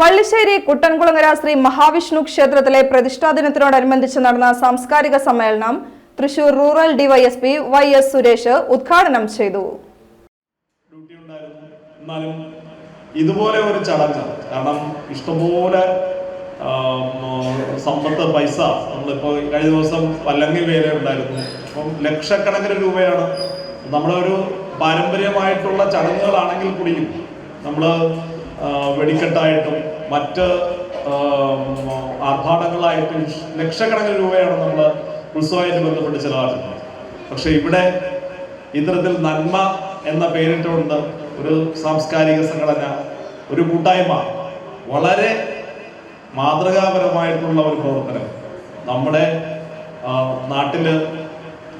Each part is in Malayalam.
വള്ളിശ്ശേരി കുട്ടൻകുളങ്ങര ശ്രീ മഹാവിഷ്ണു ക്ഷേത്രത്തിലെ പ്രതിഷ്ഠാ ദിനത്തിനോടനുബന്ധിച്ച് നടന്ന സാംസ്കാരിക സമ്മേളനം Thrissur rural DYSP Y S Suresh ഉദ്ഘാടനം ചെയ്തു. ഇതുപോലെ ഒരു ചടങ്ങ് കാരണം ഇഷ്ടംപോലെ സമ്പത്ത് പൈസ നമ്മളിപ്പോൾ കഴിഞ്ഞ ദിവസം വല്ലങ്ങി വേല ഉണ്ടായിരുന്നു. അപ്പം ലക്ഷക്കണക്കിന് രൂപയാണ്. നമ്മളൊരു പാരമ്പര്യമായിട്ടുള്ള ചടങ്ങുകളാണെങ്കിൽ കൂടിയും നമ്മൾ വെടിക്കെട്ടായിട്ടും മറ്റ് ആർഭാടങ്ങളായിട്ടും ലക്ഷക്കണക്കിന് രൂപയാണ് നമ്മൾ ഉത്സവമായിട്ട് ബന്ധപ്പെട്ട് ചിലവാക്കുന്നത്. പക്ഷെ ഇവിടെ ഇത്തരത്തിൽ നന്മ എന്ന പേരിട്ടുകൊണ്ട് ഒരു സാംസ്കാരിക സംഘടന ഒരു കൂട്ടായ്മ വളരെ മാതൃകാപരമായിട്ടുള്ള ഒരു പ്രവർത്തനം. നമ്മുടെ നാട്ടിൽ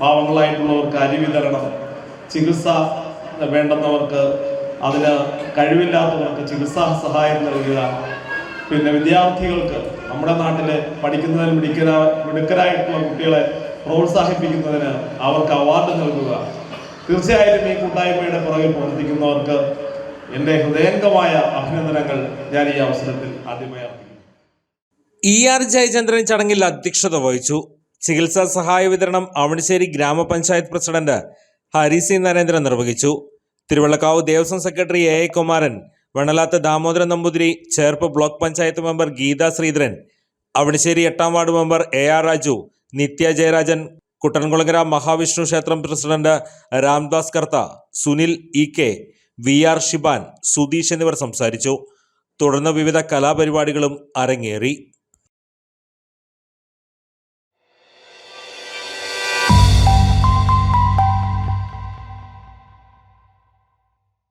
പാവങ്ങളായിട്ടുള്ളവർക്ക് അരി വിതരണം ചികിത്സ വേണ്ടുന്നവർക്ക് അതിന് കഴിവില്ലാത്തവർക്ക് ചികിത്സാ സഹായം നൽകുക പിന്നെ വിദ്യാർത്ഥികൾക്ക് നമ്മുടെ നാട്ടിലെ പഠിക്കുന്നതിൽ മിടുക്കര മിടുക്കരായിട്ടുള്ള കുട്ടികളെ പ്രോത്സാഹിപ്പിക്കുന്നതിന് അവർക്ക് അവാർഡ് നൽകുക. തീർച്ചയായിട്ടും ഈ കൂട്ടായ്മയുടെ പുറകിൽ പ്രവർത്തിക്കുന്നവർക്ക് എന്റെ ഹൃദയംഗമായ അഭിനന്ദനങ്ങൾ ഞാൻ ഈ അവസരത്തിൽ ആദ്യമായി അർപ്പിക്കുന്നു. ഇ ആർ ജയചന്ദ്രൻ ചടങ്ങിൽ അധ്യക്ഷത വഹിച്ചു. ചികിത്സാ സഹായ വിതരണം അവണിശ്ശേരി ഗ്രാമപഞ്ചായത്ത് പ്രസിഡന്റ് ഹരി സി നരേന്ദ്രൻ നിർവഹിച്ചു. Thiruvallakkavu Devaswom secretary A A Kumaran Vennalath Damodaran Namboothiri Cherpu block panchayat member Geetha Sreedharan Avanissery എട്ടാം ward member A R Raju Nithya Jayarajan Kuttankulangara Mahavishnu ക്ഷേത്രം president Ramdas Kartha Sunil E K V R Shiban Sudheesh എന്നിവർ സംസാരിച്ചു. തുടർന്ന് വിവിധ കലാപരിപാടികളും അരങ്ങേറി.